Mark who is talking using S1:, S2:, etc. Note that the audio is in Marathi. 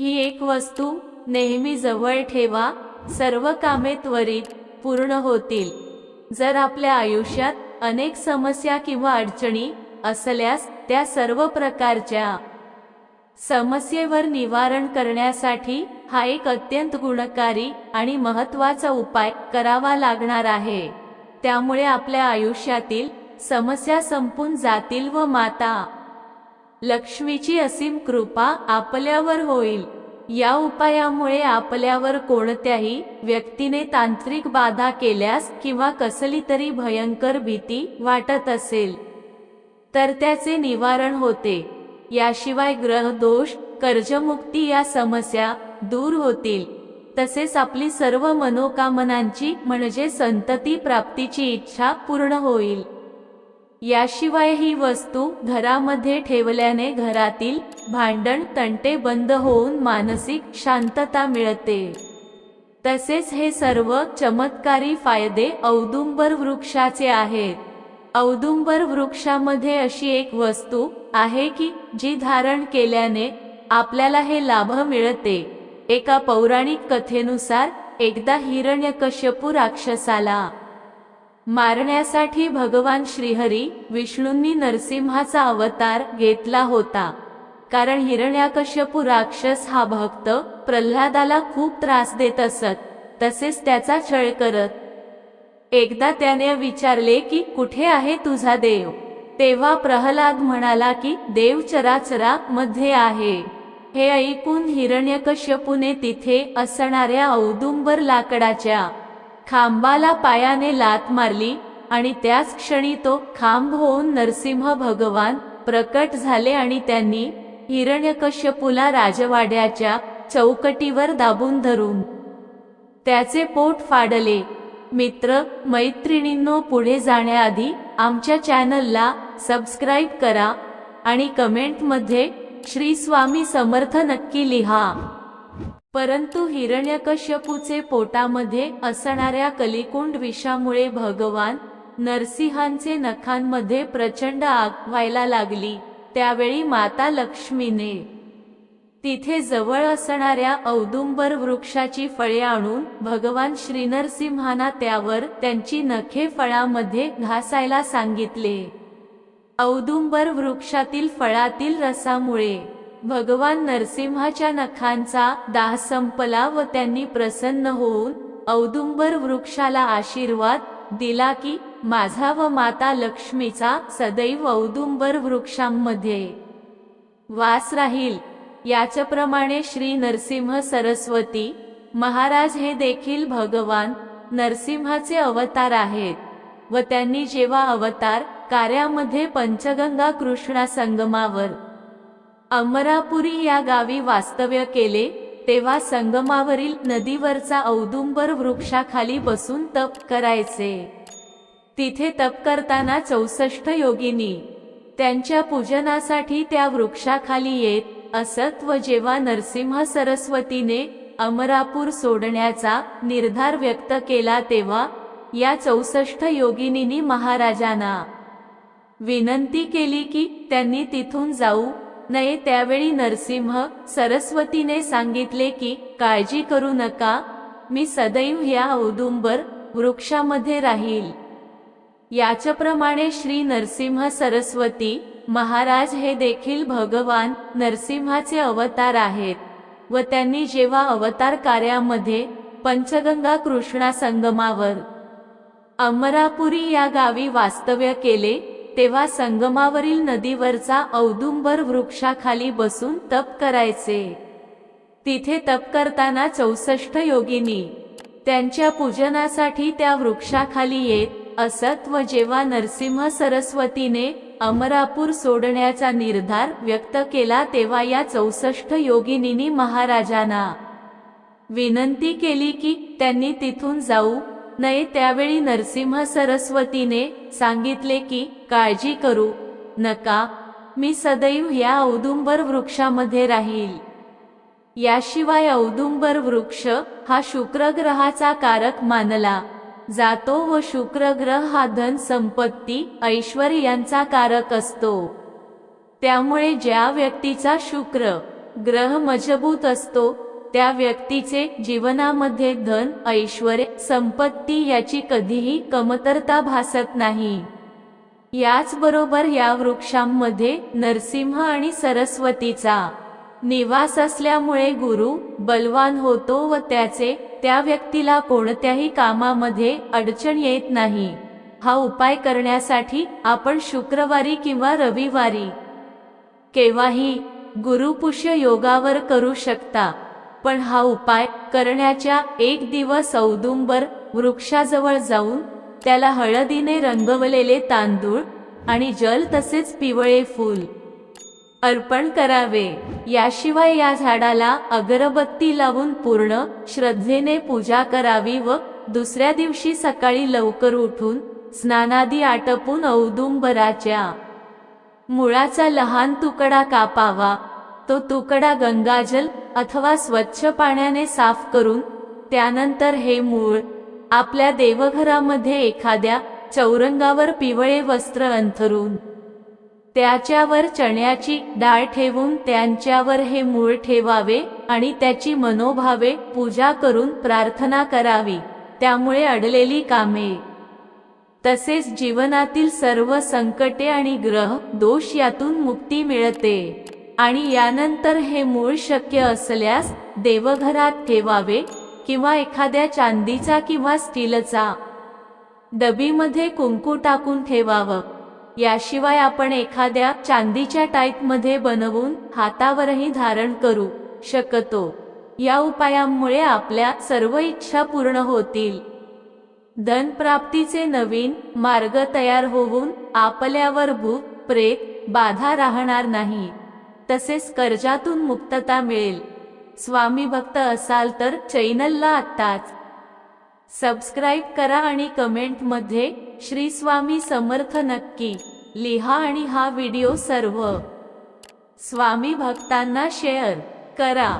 S1: ही एक वस्तू नेहमी जवळ ठेवा सर्व कामे त्वरित पूर्ण होतील. जर आपल्या आयुष्यात अनेक समस्या किंवा अडचणी असल्यास त्या सर्व प्रकारच्या समस्येवर निवारण करण्यासाठी हा एक अत्यंत गुणकारी आणि महत्त्वाचा उपाय करावा लागणार आहे. त्यामुळे आपल्या आयुष्यातील समस्या संपून जातील व माता लक्ष्मीची असीम कृपा आपल्यावर होईल. या उपायामुळे आपल्यावर कोणत्याही व्यक्तीने तांत्रिक बाधा केल्यास किंवा कसली तरी भयंकर भीती वाटत असेल तर त्याचे निवारण होते. याशिवाय ग्रह दोष कर्जमुक्ती या समस्या दूर होतील. तसेच आपली सर्व मनोकामनांची म्हणजे संतती प्राप्तीची इच्छा पूर्ण होईल. याशिवाय ही वस्तू घरामध्ये ठेवल्याने घरातील भांडण तंटे बंद होऊन मानसिक शांतता मिळते. तसेच हे सर्व चमत्कारी फायदे औदुंबर वृक्षाचे आहेत. औदुंबर वृक्षामध्ये अशी एक वस्तू आहे की जी धारण केल्याने आपल्याला हे लाभ मिळते. एका पौराणिक कथेनुसार एकदा हिरण्यकश्यपू राक्षसाला मारण्यासाठी भगवान श्रीहरी विष्णूंनी नरसिंहाचा अवतार घेतला होता. कारण हिरण्याकश्यपू राक्षस हा भक्त प्रल्हादाला खूप त्रास देत असत तसेच त्याचा छळ करत. एकदा त्याने विचारले की कुठे आहे तुझा देव? तेव्हा प्रहलाद म्हणाला की देव चराचरा मध्ये आहे. हे ऐकून हिरण्यकश्यपूने तिथे असणाऱ्या औदुंबर लाकडाच्या खांबाला पायाने लात मारली आणि त्याच क्षणी तो खांब होऊन नरसिंह भगवान प्रकट झाले आणि त्यांनी हिरण्यकश्यपूला राजवाड्याच्या चौकटीवर दाबून धरून त्याचे पोट फाडले. मित्र मैत्रिणींनो पुढे जाण्याआधी आमच्या चॅनलला सबस्क्राईब करा आणि कमेंटमध्ये श्री स्वामी समर्थ नक्की लिहा. परंतु हिरण्यकश्यपूचे पोटामध्ये असणाऱ्या कलिकुंड विषामुळे भगवान नरसिंहांचे नखांमध्ये प्रचंड आग व्हायला लागली. त्यावेळी माता लक्ष्मीने तिथे जवळ असणाऱ्या औदुंबर वृक्षाची फळे आणून भगवान श्रीनरसिंहांना त्यावर त्यांची नखे फळामध्ये घासायला सांगितले. औदुंबर वृक्षातील फळातील रसामुळे भगवान नरसिंहाच्या नखांचा दाह संपला व त्यांनी प्रसन्न होऊन औदुंबर वृक्षाला आशीर्वाद दिला की माझा व माता लक्ष्मीचा सदैव औदुंबर वृक्षांमध्ये वास राहील. याचप्रमाणे श्री नरसिंह सरस्वती महाराज हे देखील भगवान नरसिंहाचे अवतार आहेत व त्यांनी जेव्हा अवतार कार्यामध्ये पंचगंगा कृष्णा संगमावर अमरापुरी या गावी वास्तव्य केले तेव्हा संगमावरील नदीवरचा औदुंबर वृक्षाखाली बसून तप करायचे. तिथे तप करताना चौसष्ट योगिनी. त्यांच्या पूजनासाठी त्या वृक्षाखाली येत असत व जेव्हा नरसिंह सरस्वतीने अमरापूर सोडण्याचा निर्धार व्यक्त केला तेव्हा या चौसष्ट योगिनींनी महाराजांना विनंती केली की त्यांनी तिथून जाऊ नये त्यावेळी नरसिंह सरस्वतीने सांगितले की काळजी करू नका. मी सदैव या औदुंबर वृक्षामध्ये राहील. याच्याप्रमाणे श्री नरसिंह सरस्वती महाराज हे देखील भगवान नरसिंहाचे अवतार आहेत व त्यांनी जेव्हा अवतार कार्यामध्ये पंचगंगा कृष्णा संगमावर अमरापुरी या गावी वास्तव्य केले तेव्हा संगमावरील नदीवरचा औदुंबर वृक्षाखाली बसून तप करायचे. तिथे तप करताना चौसष्ट योगिनी त्यांच्या पूजनासाठी त्या वृक्षाखाली येत असत व जेव्हा नरसिंह सरस्वतीने अमरापूर सोडण्याचा निर्धार व्यक्त केला तेव्हा या चौसष्ट योगिनींनी महाराजांना विनंती केली की त्यांनी तिथून जाऊ नये त्यावेळी नरसिंह सरस्वतीने सांगितले की काळजी करू नका. मी सदैव या औदुंबर वृक्षामध्ये राहील. याशिवाय औदुंबर वृक्ष हा शुक्र ग्रहाचा कारक मानला जातो व शुक्र ग्रह हा धन संपत्ती ऐश्वर यांचा कारक असतो. त्यामुळे ज्या व्यक्तीचा शुक्र ग्रह मजबूत असतो त्या व्यक्तीचे जीवनामध्ये धन ऐश्वर संपत्ती याची कधीही कमतरता भासत नाही. याचबरोबर या वृक्षांमध्ये नरसिंह आणि सरस्वतीचा निवास असल्यामुळे गुरु बलवान होतो व त्याचे त्या व्यक्तीला कोणत्याही कामामध्ये अडचण येत नाही. हा उपाय करण्यासाठी आपण शुक्रवारी किंवा रविवारी केव्हाही गुरुपुष्य योगावर करू शकता. पण हा उपाय करण्याच्या एक दिवस औदुंबर वृक्षाजवळ जाऊन त्याला हळदीने रंगवलेले तांदूळ आणि जल तसेच पिवळे फूल अर्पण करावे. याशिवाय या झाडाला अगरबत्ती लावून पूर्ण श्रद्धेने पूजा करावी व दुसऱ्या दिवशी सकाळी लवकर उठून स्नानादी आटपून औदुंबराच्या मुळाचा लहान तुकडा कापावा. तो तुकडा गंगाजल अथवा स्वच्छ पाण्याने साफ करून त्यानंतर हे मूळ आपल्या देवघरामध्ये एखाद्या चौरंगावर पिवळे वस्त्र अंथरून त्याच्यावर चण्याची डाळ ठेवून त्यांच्यावर हे मूळ ठेवावे आणि त्याची मनोभावे पूजा करून प्रार्थना करावी त्यामुळे अडलेली कामे. तसेच जीवनातील सर्व संकटे आणि ग्रह दोष यातून मुक्ती मिळते. आणि यानंतर हे मूळ शक्य असल्यास देवघरात ठेवावे किंवा एखाद्या चांदीचा किंवा स्टीलचा डबीमध्ये कुंकू टाकून ठेवावं. याशिवाय आपण एखाद्या चांदीच्या टाईपमध्ये बनवून हातावरही धारण करू शकतो. या उपायांमुळे आपल्या सर्व इच्छा पूर्ण होतील. धनप्राप्तीचे नवीन मार्ग तयार होऊन आपल्यावर भूत प्रेत बाधा राहणार नाही. तसेच कर्जातून मुक्तता मिळेल. स्वामी भक्त असाल तर चॅनलला आत्ताच सबस्क्राईब करा आणि कमेंटमध्ये श्री स्वामी समर्थ नक्की लिहा आणि हा व्हिडिओ सर्व स्वामी भक्तांना शेअर करा.